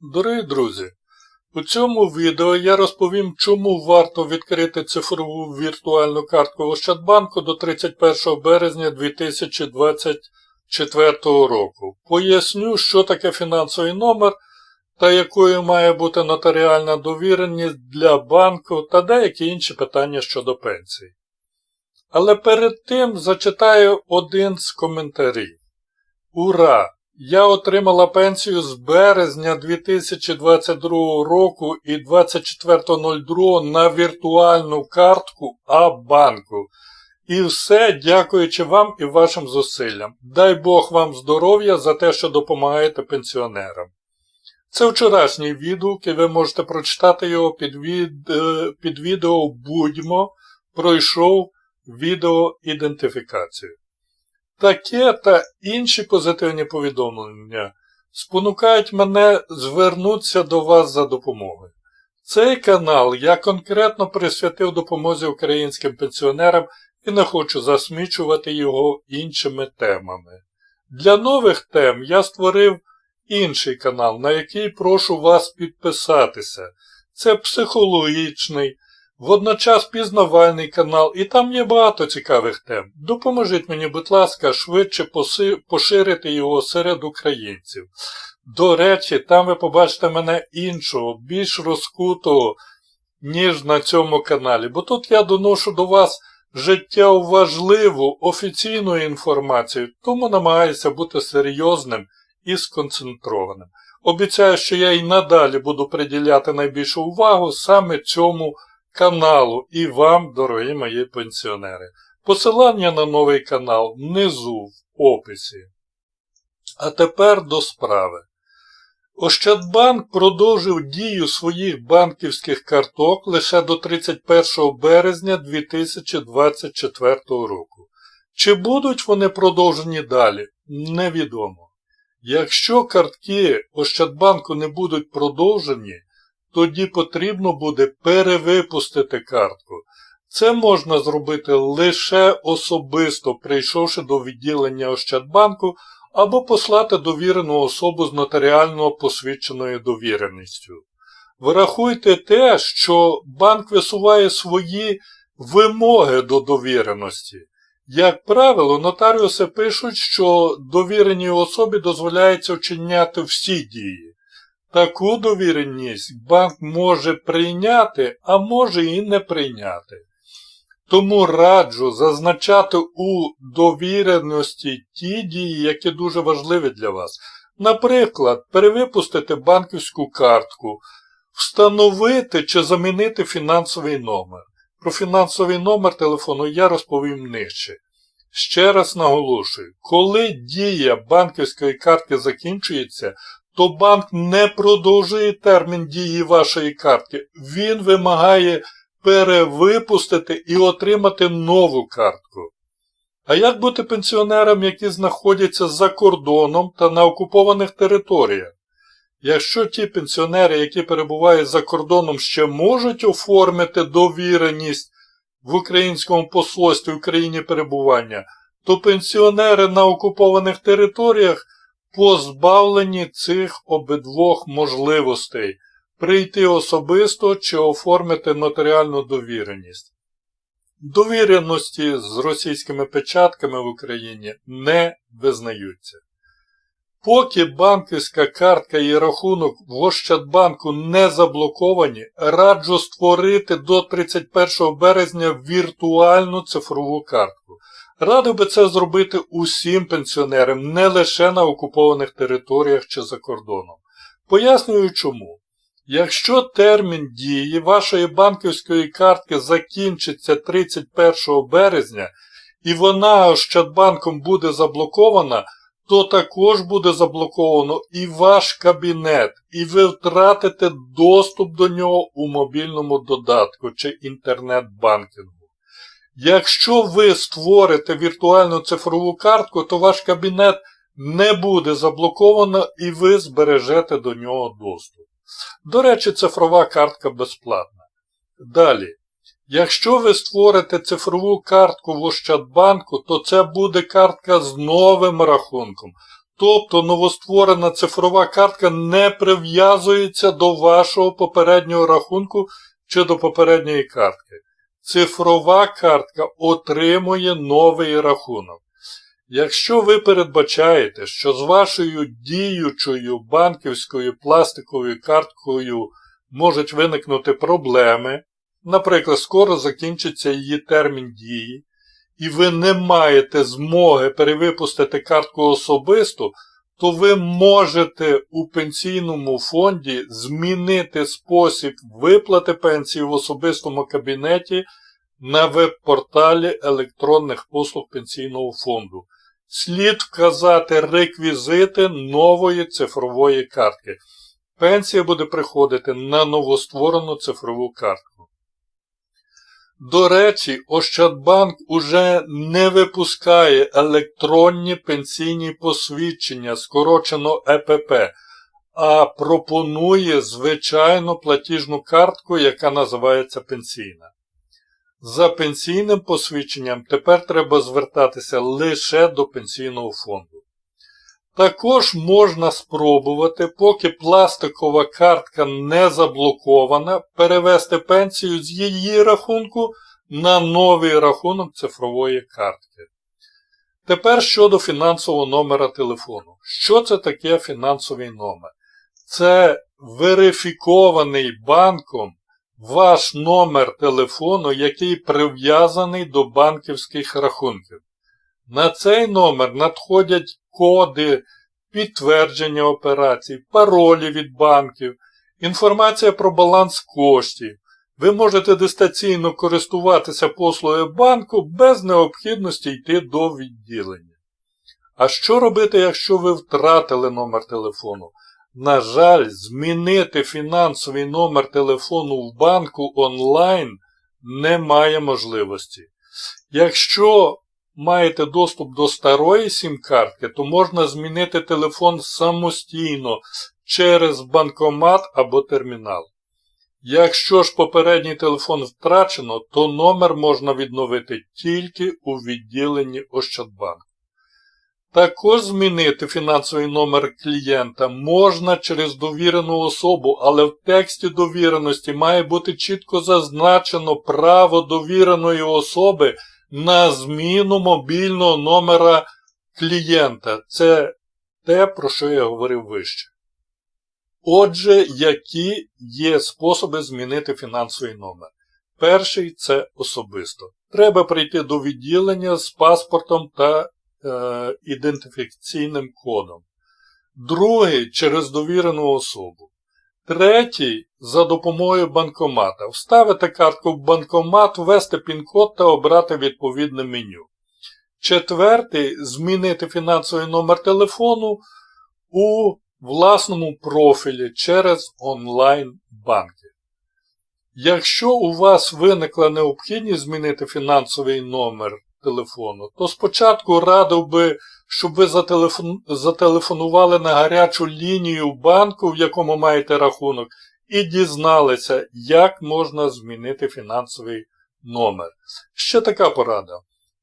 Дорогі друзі, у цьому відео я розповім, чому варто відкрити цифрову віртуальну картку Ощадбанку до 31 березня 2024 року. Поясню, що таке фінансовий номер та якою має бути нотаріальна довіреність для банку та деякі інші питання щодо пенсій. Але перед тим зачитаю один з коментарів. Ура! Я отримала пенсію з березня 2022 року і 24.02 на віртуальну картку А-банку. І все дякуючи вам і вашим зусиллям. Дай Бог вам здоров'я за те, що допомагаєте пенсіонерам. Це вчорашній відгук, і ви можете прочитати його під, від... е, під відео Будьмо пройшов відеоідентифікацію. Таке та інші позитивні повідомлення спонукають мене звернутися до вас за допомогою. Цей канал я конкретно присвятив допомозі українським пенсіонерам і не хочу засмічувати його іншими темами. Для нових тем я створив інший канал, на який прошу вас підписатися. Це психологічний, водночас пізнавальний канал, і там є багато цікавих тем. Допоможіть мені, будь ласка, швидше поширити його серед українців. До речі, там ви побачите мене іншого, більш розкутого, ніж на цьому каналі, бо тут я доношу до вас життєво важливу офіційну інформацію, тому намагаюся бути серйозним і сконцентрованим. Обіцяю, що я і надалі буду приділяти найбільшу увагу саме цьому каналу і вам, дорогі мої пенсіонери. Посилання на новий канал внизу в описі. А тепер до справи. Ощадбанк продовжив дію своїх банківських карток лише до 31 березня 2024 року. Чи будуть вони продовжені далі, невідомо. Якщо картки Ощадбанку не будуть продовжені, тоді потрібно буде перевипустити картку. Це можна зробити лише особисто, прийшовши до відділення Ощадбанку або послати довірену особу з нотаріально посвідченою довіреністю. Врахуйте те, що банк висуває свої вимоги до довіреності. Як правило, нотаріуси пишуть, що довіреній особі дозволяється вчиняти всі дії. Таку довіреність банк може прийняти, а може і не прийняти. Тому раджу зазначати у довіреності ті дії, які дуже важливі для вас. Наприклад, перевипустити банківську картку, встановити чи замінити фінансовий номер. Про фінансовий номер телефону я розповім нижче. Ще раз наголошую, коли дія банківської картки закінчується, то банк не продовжує термін дії вашої картки. Він вимагає перевипустити і отримати нову картку. А як бути пенсіонерам, які знаходяться за кордоном та на окупованих територіях? Якщо ті пенсіонери, які перебувають за кордоном, ще можуть оформити довіреність в українському посольстві в країні перебування, то пенсіонери на окупованих територіях позбавлені цих обидвох можливостей прийти особисто чи оформити нотаріальну довіреність. Довіреності з російськими печатками в Україні не визнаються. Поки банківська картка і рахунок в Ощадбанку не заблоковані, раджу створити до 31 березня віртуальну цифрову картку. Радив би це зробити усім пенсіонерам, не лише на окупованих територіях чи за кордоном. Пояснюю чому. Якщо термін дії вашої банківської картки закінчиться 31 березня і вона Ощадбанком буде заблокована, то також буде заблоковано і ваш кабінет, і ви втратите доступ до нього у мобільному додатку чи інтернет-банкінгу. Якщо ви створите віртуальну цифрову картку, то ваш кабінет не буде заблоковано і ви збережете до нього доступ. До речі, цифрова картка безплатна. Далі. Якщо ви створите цифрову картку в Ощадбанку, то це буде картка з новим рахунком. Тобто новостворена цифрова картка не прив'язується до вашого попереднього рахунку чи до попередньої картки. Цифрова картка отримує новий рахунок. Якщо ви передбачаєте, що з вашою діючою банківською пластиковою карткою можуть виникнути проблеми, наприклад, скоро закінчиться її термін дії, і ви не маєте змоги перевипустити картку особисто, то ви можете у пенсійному фонді змінити спосіб виплати пенсії в особистому кабінеті на веб-порталі електронних послуг пенсійного фонду. Слід вказати реквізити нової цифрової картки. Пенсія буде приходити на новостворену цифрову картку. До речі, Ощадбанк уже не випускає електронні пенсійні посвідчення, скорочено ЕПП, а пропонує звичайну платіжну картку, яка називається пенсійна. За пенсійним посвідченням тепер треба звертатися лише до пенсійного фонду. Також можна спробувати, поки пластикова картка не заблокована, перевести пенсію з її рахунку на новий рахунок цифрової картки. Тепер щодо фінансового номера телефону. Що це таке фінансовий номер? Це верифікований банком ваш номер телефону, який прив'язаний до банківських рахунків. На цей номер надходять коди підтвердження операцій, паролі від банків, інформація про баланс коштів. Ви можете дистанційно користуватися послугою банку без необхідності йти до відділення. А що робити, якщо ви втратили номер телефону? На жаль, змінити фінансовий номер телефону в банку онлайн немає можливості. Якщо маєте доступ до старої сім-картки, то можна змінити телефон самостійно через банкомат або термінал. Якщо ж попередній телефон втрачено, то номер можна відновити тільки у відділенні Ощадбанку. Також змінити фінансовий номер клієнта можна через довірену особу, але в тексті довіреності має бути чітко зазначено право довіреної особи на зміну мобільного номера клієнта. Це те, про що я говорив вище. Отже, які є способи змінити фінансовий номер? Перший це особисто. Треба прийти до відділення з паспортом та е, ідентифікаційним кодом. Другий через довірену особу. Третій за допомогою банкомата. Вставити картку в банкомат, ввести пін-код та обрати відповідне меню. Четвертий змінити фінансовий номер телефону у власному профілі через онлайн-банки. Якщо у вас виникла необхідність змінити фінансовий номер телефону, то спочатку радив би, щоб ви зателефон... зателефонували на гарячу лінію банку, в якому маєте рахунок, і дізналися, як можна змінити фінансовий номер. Ще така порада.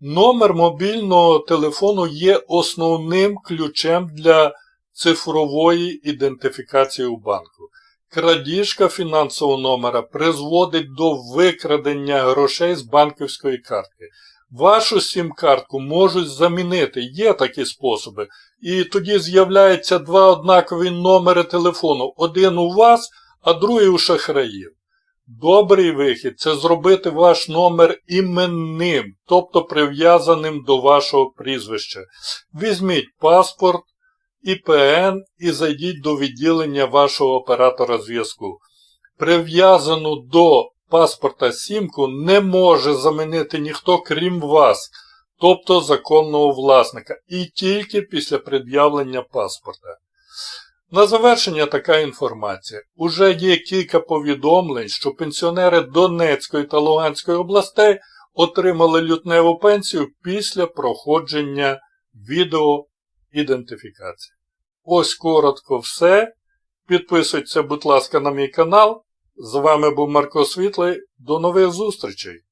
Номер мобільного телефону є основним ключем для цифрової ідентифікації у банку. Крадіжка фінансового номера призводить до викрадення грошей з банківської картки. Вашу сім-картку можуть замінити, є такі способи. І тоді з'являються два однакові номери телефону. Один у вас, а другий у шахраїв. Добрий вихід це зробити ваш номер іменним, тобто прив'язаним до вашого прізвища. Візьміть паспорт, ІПН і зайдіть до відділення вашого оператора зв'язку. Прив'язану до паспорта сімку не може замінити ніхто крім вас, тобто законного власника, і тільки після пред'явлення паспорта. На завершення така інформація. Уже є кілька повідомлень, що пенсіонери Донецької та Луганської областей отримали лютневу пенсію після проходження відеоідентифікації. Ось коротко все. Підписуйтесь, будь ласка, на мій канал. З вами був Марко Світлий. До нових зустрічей!